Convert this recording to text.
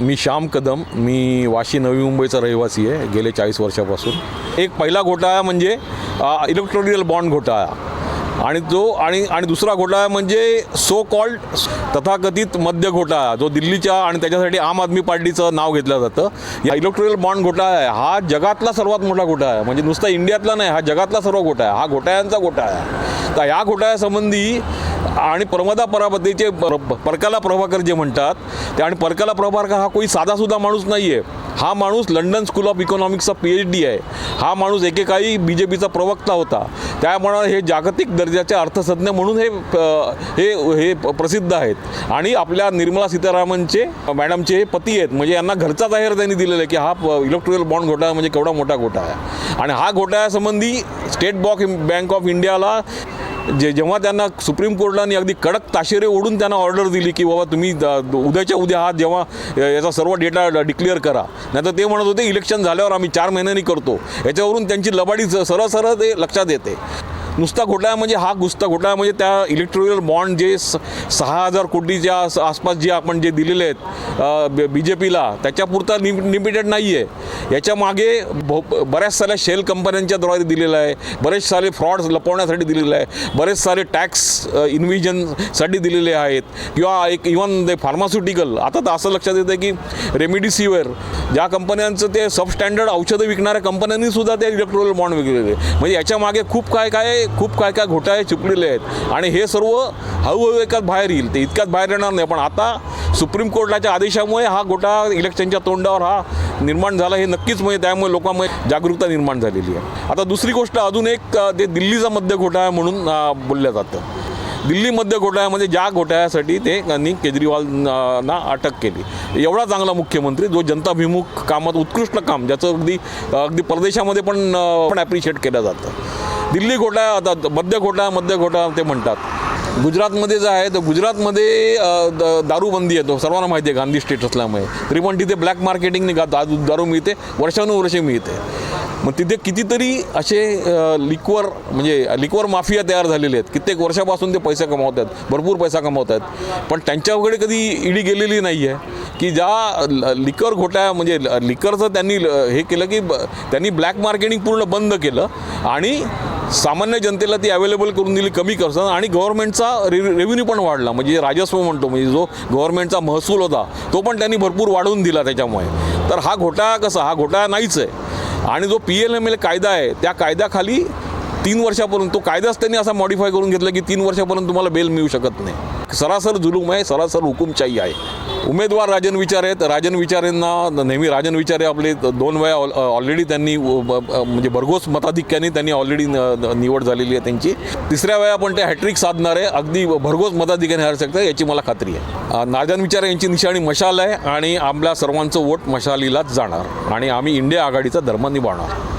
मी श्याम कदम मी वाशी नवी मुंबईचा रहिवासी आहे गेले चाळीस वर्षापासून. एक पहिला घोटाळा म्हणजे इलेक्ट्रॉनिकल बॉन्ड घोटाळा. आणि जो आणि आणि दुसरा घोटाळा म्हणजे सो कॉल्ड तथाकथित मद्य घोटाळा जो दिल्लीच्या आणि त्याच्यासाठी आम आदमी पार्टीचं नाव घेतलं जातं. या इलेक्ट्रॉनिकल बॉन्ड घोटाळा आहे. हा जगातला सर्वात मोठा घोटाळा आहे. म्हणजे नुसता इंडियातला नाही हा जगातला सर्व घोटाळा आहे. हा घोटाळ्यांचा घोटाळा आहे. तर या घोटाळ्यासंबंधी आणि प्रमदा परापतीचे पर परकाला प्रभाकर जे म्हणतात ते आणि परकाला प्रभाकर हा कोणी साधासुद्धा माणूस नाही आहे हा माणूस लंडन स्कूल ऑफ इकॉनॉमिक्सचा पी एच डी आहे. हा माणूस एकेकाळी बी जे पीचा प्रवक्ता होता. त्यामुळे हे जागतिक दर्जाचे अर्थतज्ज्ञ म्हणून हे हे हे प्रसिद्ध आहेत. आणि आपल्या निर्मला सीतारामनचे मॅडमचे हे पती आहेत. म्हणजे यांना घरचा जाहीर त्यांनी दिलेला आहे की हा इलेक्ट्रिकल बॉन्ड घोटाळा म्हणजे केवढा मोठा घोटाळा आहे. आणि हा घोटाळ्यासंबंधी स्टेट बॉक बँक ऑफ इंडियाला जे जेव्हा त्यांना सुप्रीम कोर्टाने अगदी कडक ताशेरे ओढून त्यांना ऑर्डर दिली की बाबा तुम्ही द- उद्याच्या उद्या हा जेव्हा याचा सर्व डेटा डिक्लेअर करा. नाहीतर ते म्हणत होते इलेक्शन झाल्यावर आम्ही चार महिन्यांनी करतो. याच्यावरून त्यांची लबाडी सरळ सरळ ते लक्षात येते. नुसता घोटाळा म्हणजे हा गुस्ता घोटाळा म्हणजे त्या इलेक्ट्रिकल बॉन्ड जे स सहा हजार कोटीच्या आसपास जे आपण जे दिलेले आहेत बी जे पीला त्याच्यापुरता लिमि लिमिटेड नाही आहे याच्या मागे बऱ्याच साऱ्या शेल कंपन्यांच्या द्वारे दिलेलं आहे. बरेच सारे फ्रॉड लपवण्यासाठी दिलेलं आहे. बरेच सारे टॅक्स इन्व्हिजनसाठी दिलेले आहेत. किंवा एक इवन ते फार्मास्युटिकल आता तर असं लक्षात येतं की रेमिडिसिवर ज्या कंपन्यांचं ते सबस्टँडर्ड औषधं विकणाऱ्या कंपन्यांनी सुद्धा ते इलेक्ट्रोल बॉन्ड विकलेले म्हणजे याच्या मागे खूप काय काय खूप काय काय घोटाळे चिपलेले आहेत. आणि हे सर्व हळूहळू एकाच बाहेर येईल. ते इतक्यात बाहेर येणार नाही. पण आता सुप्रीम कोर्टाच्या आदेशामुळे हा घोटाळा इलेक्शनच्या तोंडावर हा निर्माण झाला हे नक्कीच म्हणजे त्यामुळे लोकांमध्ये जागरूकता निर्माण झालेली आहे. आता दुसरी गोष्ट अजून एक ते दिल्लीचा मध्य घोटाळा म्हणून बोलल्या बोललं जातं. दिल्ली मध्य घोटाळ्यामध्ये म्हणजे ज्या घोटाळ्यासाठी ते त्यांनी केजरीवाल ना अटक केली. एवढा चांगला मुख्यमंत्री जो जनताभिमुख कामात उत्कृष्ट काम ज्याचं अगदी अगदी परदेशामध्ये पण पण ॲप्रिशिएट केलं जातं. दिल्ली घोटाळा आता मध्य घोटाळा मध्य घोटाळा ते म्हणतात. गुजरातमध्ये जे आहे तर गुजरातमध्ये द- दारूबंदी येतो. सर्वांना माहिती आहे गांधी स्टेट असल्यामुळे. तरी पण तिथे ब्लॅक मार्केटिंगने गा दारू दारू मिळते वर्षानुवर्षे मिळते. मग तिथे कितीतरी असे लिक्वर म्हणजे लिक्वर माफिया तयार झालेले आहेत. कित्येक वर्षापासून ते पैसे कमावत आहेत भरपूर पैसा कमावत आहेत. पण त्यांच्याकडे कधी ईडी गेलेली नाही आहे की ज्या ल- लिकर घोटाळ्या म्हणजे ल- लिकरचं त्यांनी ल- हे केलं की ब- त्यांनी ब्लॅक मार्केटिंग पूर्ण बंद केलं. आणि सामान्य जनतेला ती अवेलेबल करून दिली कमी खर्चात आणि गव्हर्नमेंटचा रे रेव्हेन्यू पण वाढला. म्हणजे राजस्व म्हणतो म्हणजे जो गव्हर्नमेंटचा महसूल होता तो पण त्यांनी भरपूर वाढवून दिला त्याच्यामुळे. तर हा घोटाळा कसा? हा घोटाळा नाहीच आहे. आणि जो पी एल एम एल कायदा आहे त्या कायद्याखाली तीन वर्षापर्यंत तो कायदाच त्यांनी असा मॉडिफाय करून घेतला की तीन वर्षापर्यंत तुम्हाला बेल मिळू शकत नाही. सरासर जुलूम आहे सरासर हुकुमशाही आहे. उमेदवार राजन विचार आहेत. राजन विचारेंना नेहमी राजन विचारे आपले दोन वेळा ऑलरेडी त्यांनी म्हणजे भरघोस मताधिक्याने त्यांनी ऑलरेडी निवड झालेली आहे त्यांची. तिसऱ्या वेळा पण ते हॅट्रिक साधणार आहे. अगदी भरघोस मताधिक्याने हरू शकतात याची मला खात्री आहे. राजन विचारे यांची निशाणी मशाल आहे आणि आपल्या सर्वांचं वोट मशालीलाच जाणार आणि आम्ही इंडिया आघाडीचा धर्म निभावणार.